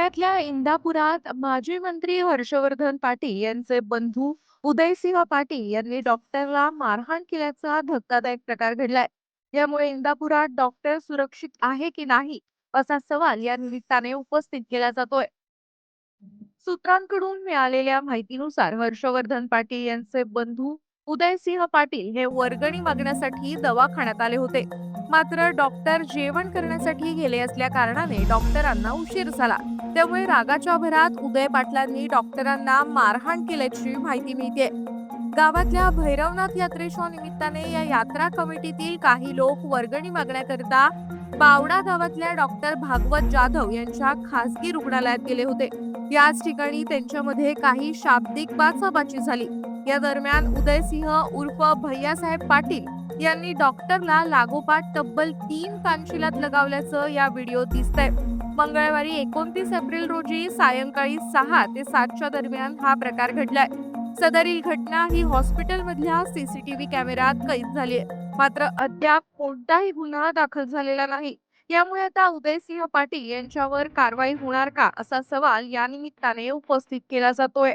पुण्यातल्या इंदापुरात माजी मंत्री हर्षवर्धन पाटील यांचे बंधू उदयसिंह पाटील यांनी डॉक्टरला मारहाण केल्याचा धक्कादायक प्रकार घडलाय. यामुळे इंदापुरात डॉक्टर सुरक्षित आहे की नाही असा सवाल या निमित्ताने उपस्थित केला जातोय. सूत्रांकडून मिळालेल्या माहितीनुसार हर्षवर्धन पाटील यांचे बंधू उदयसिंह पाटील हे वर्गणी मागण्यासाठी दवाखान्यात आले होते. मात्र डॉक्टर जेवण करण्यासाठी गेले असल्या कारणाने डॉक्टरांना उशीर झाला. त्यामुळे रागाच्या भरात उदय पाटलांनी डॉक्टरांना मारहाण केल्याची माहिती मिळते गावातल्या भैरवनाथ यात्रेच्या निमित्ताने या यात्रा कमिटीतील काही लोक वर्गणी मागण्याकरिता बावडा गावातल्या डॉक्टर भागवत जाधव यांच्या खासगी रुग्णालयात गेले होते. याच ठिकाणी त्यांच्यामध्ये काही शाब्दिक बाचाबाची झाली. या दरम्यान उदयसिंह उर्फ भैयासाहेब पाटील यांनी डॉक्टरला लागोपाठ तब्बल तीन कानशिलात लगावल्याचं या व्हिडिओत दिसतंय. मंगळवारी एकोणतीस एप्रिल रोजी सायंकाळी सहा ते सातच्या दरम्यान हा प्रकार घडलाय. सदरील घटना ही हॉस्पिटल मधल्या सीसीटीव्ही कॅमेऱ्यात कैद झाली मात्र अद्याप कोणताही गुन्हा दाखल झालेला नाही. यामुळे आता उदयसिंह पाटील यांच्यावर कारवाई होणार का असा सवाल या निमित्ताने उपस्थित केला जातोय.